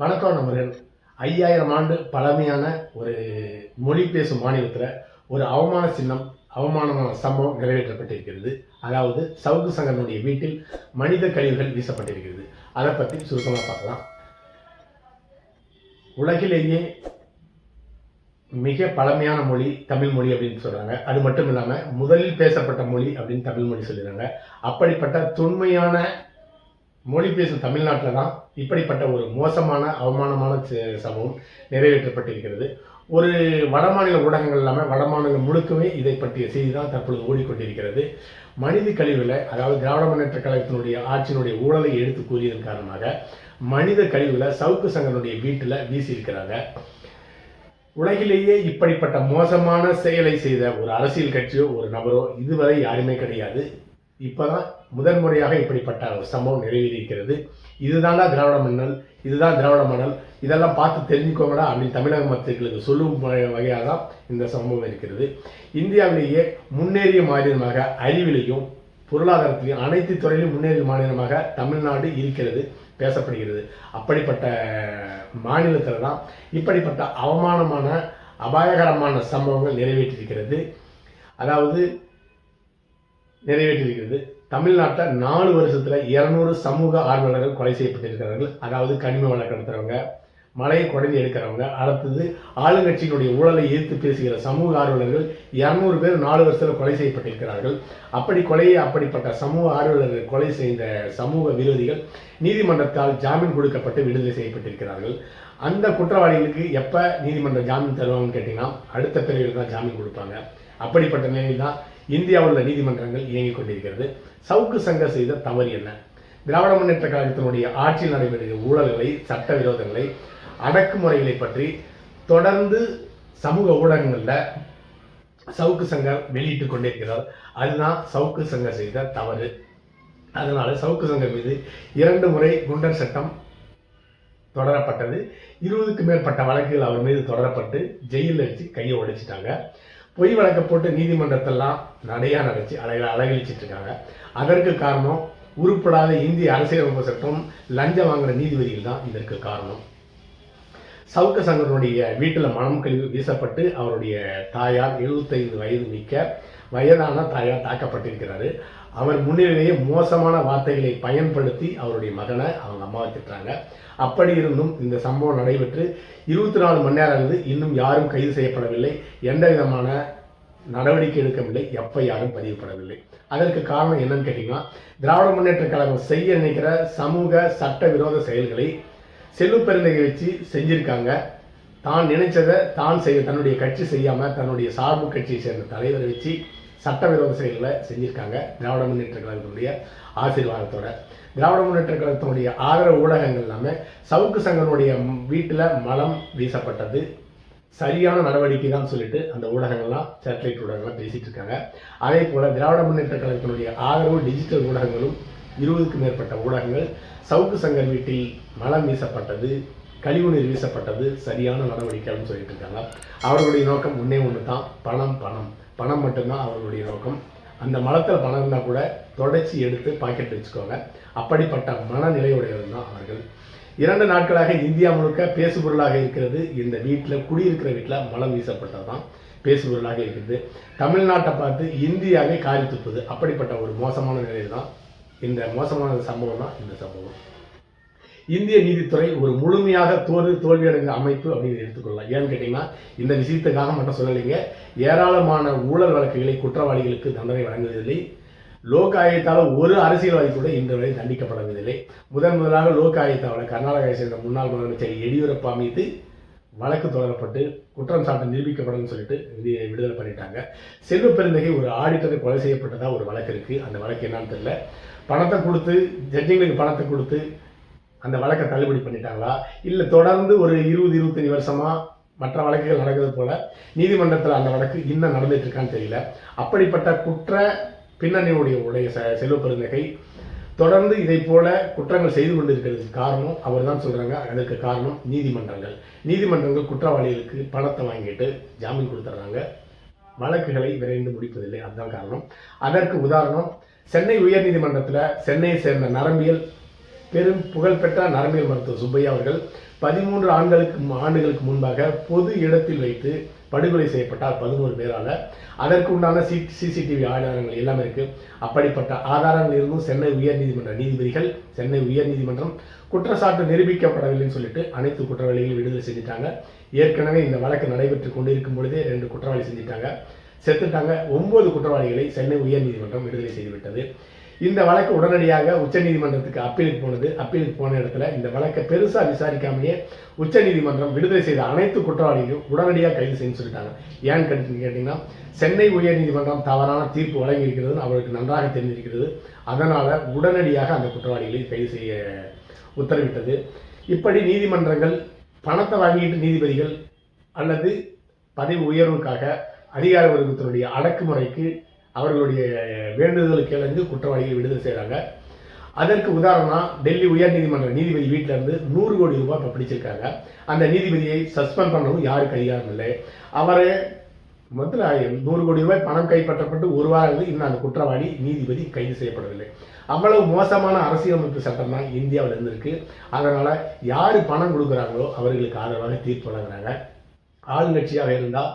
வணக்கம் நம்பர்கள் ஐயாயிரம் ஆண்டு பழமையான ஒரு மொழி பேசும் மாநிலத்தில் ஒரு அவமான சின்னம் அவமானமான சம்பவம் நிறைவேற்றப்பட்டிருக்கிறது. அதாவது சவுக்கு சங்கரனுடைய வீட்டில் மனித கழிவுகள் வீசப்பட்டிருக்கிறது. அதை பற்றி சுருக்கமாக பார்க்கலாம். உலகிலேயே மிக பழமையான மொழி தமிழ் மொழி அப்படின்னு சொல்கிறாங்க அது மட்டும் இல்லாமல் முதலில் பேசப்பட்ட மொழி அப்படின்னு தமிழ் மொழி சொல்லிடுறாங்க. அப்படிப்பட்ட தொன்மையான மொழி பேசும் தமிழ்நாட்டில் தான் இப்படிப்பட்ட ஒரு மோசமான அவமானமான சம்பவம் நிறைவேற்றப்பட்டிருக்கிறது. ஒரு வடமாநில ஊடகங்கள் இல்லாமல் வடமாநிலம் முழுக்கவே இதை பற்றிய செய்தி தான் தற்பொழுது ஓடிக்கொண்டிருக்கிறது. மனித கழிவுகளை அதாவது திராவிட முன்னேற்ற கழகத்தினுடைய ஆட்சியினுடைய ஊழலை எடுத்து கூறியதன் காரணமாக மனித கழிவுகளை சவுக்கு சங்கனுடைய வீட்டில் வீசியிருக்கிறாங்க. உலகிலேயே இப்படிப்பட்ட மோசமான செயலை செய்த ஒரு அரசியல் கட்சியோ ஒரு நபரோ இதுவரை யாருமே கிடையாது. இப்போதான் முதன் முறையாக இப்படிப்பட்ட ஒரு சம்பவம் நிறைவேறியிருக்கிறது. இதுதானா திராவிட மன்னல் இதுதான் திராவிட மணல் இதெல்லாம் பார்த்து தெரிஞ்சுக்கோங்கடா அப்படின்னு தமிழக மக்களுக்கு சொல்லும் வகையாக தான் இந்த சம்பவம் இருக்கிறது. இந்தியாவிலேயே முன்னேறிய மாநிலமாக அறிவிலையும் பொருளாதாரத்திலையும் அனைத்து துறையிலும் முன்னேறிய மாநிலமாக தமிழ்நாடு இருக்கிறது பேசப்படுகிறது. அப்படிப்பட்ட மாநிலத்தில் தான் இப்படிப்பட்ட அவமானமான அபாயகரமான சம்பவங்கள் நிறைவேற்றியிருக்கிறது. அதாவது நிறைவேற்றியிருக்கிறது. தமிழ்நாட்டில் நாலு வருஷத்தில் இருநூறு சமூக ஆர்வலர்கள் கொலை செய்யப்பட்டிருக்கிறார்கள். அதாவது கனிம வள கடத்துறவங்க மலையை குறைந்து எடுக்கிறவங்க அடுத்தது ஆளுங்கட்சியினுடைய ஊழலை எதிர்த்து பேசுகிற சமூக ஆர்வலர்கள் இரநூறு பேர் நாலு வருஷத்தில் கொலை செய்யப்பட்டிருக்கிறார்கள். அப்படி கொலையை அப்படிப்பட்ட சமூக ஆர்வலர்கள் கொலை செய்த சமூக விரோதிகள் நீதிமன்றத்தால் ஜாமீன் கொடுக்கப்பட்டு விடுதலை செய்யப்பட்டிருக்கிறார்கள். அந்த குற்றவாளிகளுக்கு எப்போ நீதிமன்றம் ஜாமீன் தருவாங்கன்னு கேட்டிங்கன்னா அடுத்த பிரிவில் தான் ஜாமீன் கொடுப்பாங்க. அப்படிப்பட்ட நிலையில் தான் இந்தியாவில் உள்ள நீதிமன்றங்கள் இயங்கிக் கொண்டிருக்கிறது. சவுக்கு சங்கர் செய்த தவறு என்ன? திராவிட முன்னேற்ற கழகத்தினுடைய ஆட்சியில் நடைபெறுகிற ஊழல்களை சட்ட விரோதங்களை அடக்குமுறைகளை பற்றி தொடர்ந்து சமூக ஊடகங்களில் சவுக்கு சங்கர் வெளியிட்டு கொண்டிருக்கிறார் அதுதான் சவுக்கு சங்கர் செய்த தவறு. அதனால சவுக்கு சங்கர் மீது இரண்டு முறை குண்டர் சட்டம் தொடரப்பட்டது. இருபதுக்கு மேற்பட்ட வழக்குகள் அவர் மீது தொடரப்பட்டு ஜெயிலில் வச்சு கையை உடைச்சிட்டாங்க. பொய் வழக்க போட்டு நீதிமன்றத்தெல்லாம் நடையா நடச்சு அழக அழகழிச்சிட்டு இருக்காங்க அதற்கு காரணம் உருப்படாத இந்திய அரசியலமைப்பு சட்டம் லஞ்சம் வாங்குற நீதிபதிகள் தான் இதற்கு காரணம். சவுக்க சங்கருடைய வீட்டில் மனம் கழிவு வீசப்பட்டு அவருடைய தாயார் 75 வயது மிக்க வயதான தாயார் தாக்கப்பட்டிருக்கிறாரு. அவர் முன்னிலையே மோசமான வார்த்தைகளை பயன்படுத்தி அவருடைய மகனை அவங்க அம்மாவை திட்டுறாங்க அப்படி இருந்தும் இந்த சம்பவம் நடைபெற்று இருபத்தி நாலு மணி நேரம் இருந்து இன்னும் யாரும் கைது செய்யப்படவில்லை. எந்த விதமான நடவடிக்கை எடுக்கவில்லை. எப்போ யாரும் பதிவுபடவில்லை அதற்கு காரணம் என்னன்னு கேட்டிங்கன்னா திராவிட முன்னேற்ற கழகம் செய்ய நினைக்கிற சமூக சட்ட விரோத செயல்களை செல்வ பெருந்தகை வச்சு செஞ்சுருக்காங்க. தான் நினைச்சதை தான் செய்ய தன்னுடைய கட்சி செய்யாமல் தன்னுடைய சார்பு கட்சியை சேர்ந்த தலைவரை வச்சு சட்டவிரோத செயல்களை செஞ்சிருக்காங்க திராவிட முன்னேற்ற கழகத்தினுடைய ஆசீர்வாதத்தோட. திராவிட முன்னேற்ற கழகத்தினுடைய ஆதரவு ஊடகங்கள் எல்லாமே சவுக்கு சங்கனுடைய வீட்டில் மலம் வீசப்பட்டது. சரியான நடவடிக்கை தான் சொல்லிட்டு அந்த ஊடகங்கள்லாம் சேட்டலைட் ஊடகங்கள்லாம் பேசிட்டு இருக்காங்க. அதே போல திராவிட முன்னேற்ற கழகத்தினுடைய ஆதரவு டிஜிட்டல் ஊடகங்களும் இருபதுக்கும் மேற்பட்ட ஊடகங்கள் சவுக்கு சங்கர் வீட்டில் மலம் வீசப்பட்டது. கழிவுநீர் வீசப்பட்டது. சரியான நடவடிக்கைன்னு சொல்லிட்டு இருக்காங்க. அவர்களுடைய நோக்கம் ஒன்றே ஒன்று தான் பணம் பணம். பணம் மட்டும்தான் அவர்களுடைய நோக்கம். அந்த மலத்தில் பணம் இருந்தால் கூட தொடச்சி எடுத்து பாக்கெட் வச்சுக்கோங்க. அப்படிப்பட்ட மனநிலையுடையவர் தான் அவர்கள். இரண்டு நாட்களாக இந்தியா முழுக்க பேசுபொருளாக இருக்கிறது. இந்த வீட்டில் குடியிருக்கிற வீட்டில் மலம் வீசப்பட்டது தான் பேசுபொருளாக இருக்குது. தமிழ்நாட்டை பார்த்து இந்தியாவே காரி துப்புது. அப்படிப்பட்ட ஒரு மோசமான நிலையில் தான் இந்த மோசமான சம்பவம் தான் இந்த சம்பவம். இந்திய நீதித்துறை ஒரு முழுமையாக தோல்வி தோல்வியடைந்த அமைப்பு அப்படின்னு எடுத்துக்கொள்ளலாம் ஏன்னு கேட்டிங்கன்னா இந்த விஷயத்துக்காக மட்டும் சொல்லலைங்க. ஏராளமான ஊழல் வழக்குகளை குற்றவாளிகளுக்கு தண்டனை வழங்குவதில்லை. லோக் ஆயுத்தால் ஒரு அரசியல்வாதி கூட இன்று வரை தண்டிக்கப்படவில்லை. முதன் முதலாக லோக் ஆயுத்தாவில் கர்நாடகாவை சேர்ந்த முன்னாள் முதலமைச்சர் எடியூரப்பா மீது வழக்கு தொடரப்பட்டு குற்றம் சாட்டு நிரூபிக்கப்படும் சொல்லிட்டு விடுதலை பண்ணிட்டாங்க. செல்வ பெருந்தகை ஒரு ஆடிட்டரை கொலை செய்யப்பட்டதா ஒரு வழக்கு இருக்கு. அந்த வழக்கு என்னன்னு தெரியல. பணத்தை கொடுத்து ஜட்ஜிங்களுக்கு பணத்தை கொடுத்து அந்த வழக்கை தள்ளுபடி பண்ணிட்டாங்களா? இல்லை தொடர்ந்து ஒரு இருபது இருபத்தஞ்சி வருஷமா மற்ற வழக்குகள் நடக்கிறது போல நீதிமன்றத்தில் அந்த வழக்கு இன்னும் நடந்துட்டு இருக்கான்னு தெரியல. அப்படிப்பட்ட குற்ற பின்னணியுடைய உடைய செ- செல்வ பெருந்தகை தொடர்ந்து இதை போல குற்றங்கள் செய்து கொண்டிருக்கிறதுக்கு காரணம் அவர் தான் சொல்றாங்க. அதற்கு காரணம் நீதிமன்றங்கள். நீதிமன்றங்கள் குற்றவாளிகளுக்கு பணத்தை வாங்கிட்டு ஜாமீன் கொடுத்துட்றாங்க வழக்குகளை விரைந்து முடிப்பதில்லை. அதுதான் காரணம். அதற்கு உதாரணம் சென்னை உயர்நீதிமன்றத்தில் சென்னையை சேர்ந்த நரம்பியல் பெரும் புகழ்பெற்ற நரம்பியல் மருத்துவர் சுப்பையா அவர்கள் பதிமூன்று ஆண்டுகளுக்கு ஆண்டுகளுக்கு முன்பாக பொது இடத்தில் வைத்து படுகொலை செய்யப்பட்டார் பதினோரு பேரால். அதற்கு உண்டான சி சிசிடிவி ஆதாரங்கள் எல்லாமே இருக்கு. அப்படிப்பட்ட ஆதாரங்கள் இருந்தும் சென்னை உயர்நீதிமன்ற நீதிபதிகள் சென்னை உயர்நீதிமன்றம் குற்றச்சாட்டு நிரூபிக்கப்படவில்லைன்னு சொல்லிட்டு அனைத்து குற்றவாளிகளும் விடுதலை செஞ்சுட்டாங்க. ஏற்கனவே இந்த வழக்கு நடைபெற்று கொண்டிருக்கும் பொழுதே ரெண்டு குற்றவாளி செஞ்சுட்டாங்க. செத்துட்டாங்க. ஒன்பது குற்றவாளிகளை சென்னை உயர்நீதிமன்றம் விடுதலை செய்துவிட்டது. இந்த வழக்கு உடனடியாக உச்சநீதிமன்றத்துக்கு அப்பீலுக்கு போனது. அப்பீலுக்கு போன இடத்துல இந்த வழக்கை பெருசாக விசாரிக்காமயே உச்சநீதிமன்றம் விடுதலை செய்த அனைத்து குற்றவாளிகளையும் உடனடியாக கைது செய்ய சொல்லிட்டாங்க. ஏன்னு கேட்டு- கேட்டீங்கன்னா சென்னை உயர்நீதிமன்றம் தவறான தீர்ப்பு வழங்கியிருக்கிறது அவருக்கு நன்றாக தெரிஞ்சிருக்கிறது. அதனால் உடனடியாக அந்த குற்றவாளிகளை கைது செய்ய உத்தரவிட்டது. இப்படி நீதிமன்றங்கள் பணத்தை வாங்கிட்டு நீதிபதிகள் அல்லது பதவி உயர்வுக்காக அதிகார வர்க்கத்தினுடைய அடக்குமுறைக்கு அவர்களுடைய வேண்டுதலுக்கு இழந்து குற்றவாளிகள் விடுதலை செய்கிறாங்க அதற்கு உதாரணம் டெல்லி உயர்நீதிமன்ற நீதிபதி வீட்டில் இருந்து நூறு கோடி ரூபாய் இப்போ பிடிச்சிருக்காங்க. அந்த நீதிபதியை சஸ்பெண்ட் பண்ணவும் யாருக்கு அதிகாரம் இல்லை. அவரை முதல்ல நூறு கோடி ரூபாய் பணம் கைப்பற்றப்பட்டு ஒரு வாரம் இருந்து இன்னும் அந்த குற்றவாளி நீதிபதி கைது செய்யப்படவில்லை. அவ்வளவு மோசமான அரசியலமைப்பு சட்டம் தான் இந்தியாவில் இருந்திருக்கு. அதனால் யார் பணம் கொடுக்குறாங்களோ அவர்களுக்கு ஆதரவாக தீர்ப்பு வழங்குறாங்க. ஆளுங்கட்சியாக இருந்தால்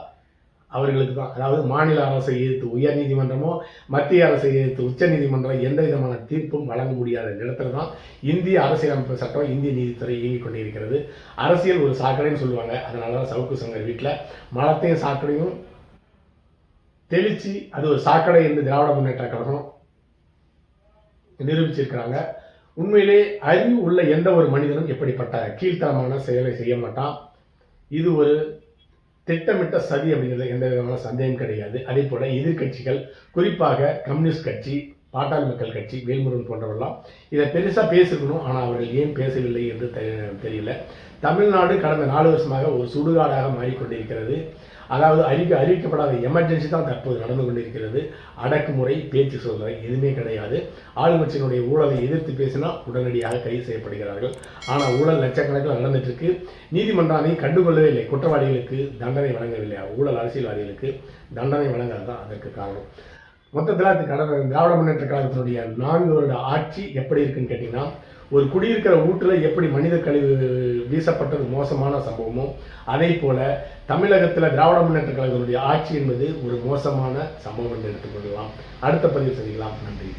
அவர்களுக்கு தான். அதாவது மாநில அரசை எதிர்த்து உயர் நீதிமன்றமோ மத்திய அரசை எதிர்த்து உச்ச நீதிமன்றம் எந்த விதமான தீர்ப்பும் வழங்க முடியாத நிலத்தில் தான் இந்திய அரசியலமைப்பு சட்டம் இந்திய நீதித்துறை இயங்கிக் கொண்டிருக்கிறது. அரசியல் ஒரு சாக்கடைன்னு சொல்லுவாங்க. அதனால தான் சவுக்கு சங்கர் வீட்டில் மலத்தையும் சாக்கடையும் தெளிச்சு அது ஒரு சாக்கடை என்று திராவிட முன்னேற்ற கழகம் நிரூபிச்சிருக்கிறாங்க. உண்மையிலே அறிவு உள்ள எந்த ஒரு மனிதனும் எப்படிப்பட்ட கீழ்த்தரமான செயலை செய்ய மாட்டான். இது ஒரு திட்டமிட்ட சதி அப்படிங்கிறது எந்த விதமான சந்தேகம் கிடையாது. அதே போல எதிர்க்கட்சிகள் குறிப்பாக கம்யூனிஸ்ட் கட்சி பாட்டாளி மக்கள் கட்சி வேல்முருகன் போன்றவர்கள்லாம் இதை பெருசாக பேசிக்கணும் ஆனால் அவர்கள் ஏன் பேசவில்லை என்று தெ- தெரியல. தமிழ்நாடு கடந்த நாலு வருஷமாக ஒரு சுடுகாடாக மாறிக்கொண்டிருக்கிறது. அதாவது அறிவிக்க அறிவிக்கப்படாத எமர்ஜென்சி தான் தற்போது நடந்து கொண்டிருக்கிறது. அடக்குமுறை பேச்சு சுதந்திரம் எதுவுமே கிடையாது. ஆளுங்கட்சியினுடைய ஊழலை எதிர்த்து பேசினா உடனடியாக கைது செய்யப்படுகிறார்கள். ஆனால் ஊழல் லட்சக்கணக்கில் நடந்துட்டு இருக்கு நீதிமன்றம் கண்டுகொள்ளவே இல்லை. குற்றவாளிகளுக்கு தண்டனை வழங்கவில்லை. ஊழல் அரசியல்வாதிகளுக்கு தண்டனை வழங்காதான் அதற்கு காரணம். மொத்தத்தில் அது கடந்த திராவிட முன்னேற்ற கழகத்தினுடைய நான்கு வருட ஆட்சி எப்படி இருக்குன்னு கேட்டிங்கன்னா ஒரு குடியிருக்கிற வீட்டில் எப்படி மனித கழிவு வீசப்பட்டது மோசமான சம்பவமோ அதே போல் தமிழகத்தில் திராவிட முன்னேற்ற கழகத்தினுடைய ஆட்சி என்பது ஒரு மோசமான சம்பவம் என்று எடுத்துக்கொள்ளலாம். அடுத்த பதிவு செய்யலாம் நன்றி.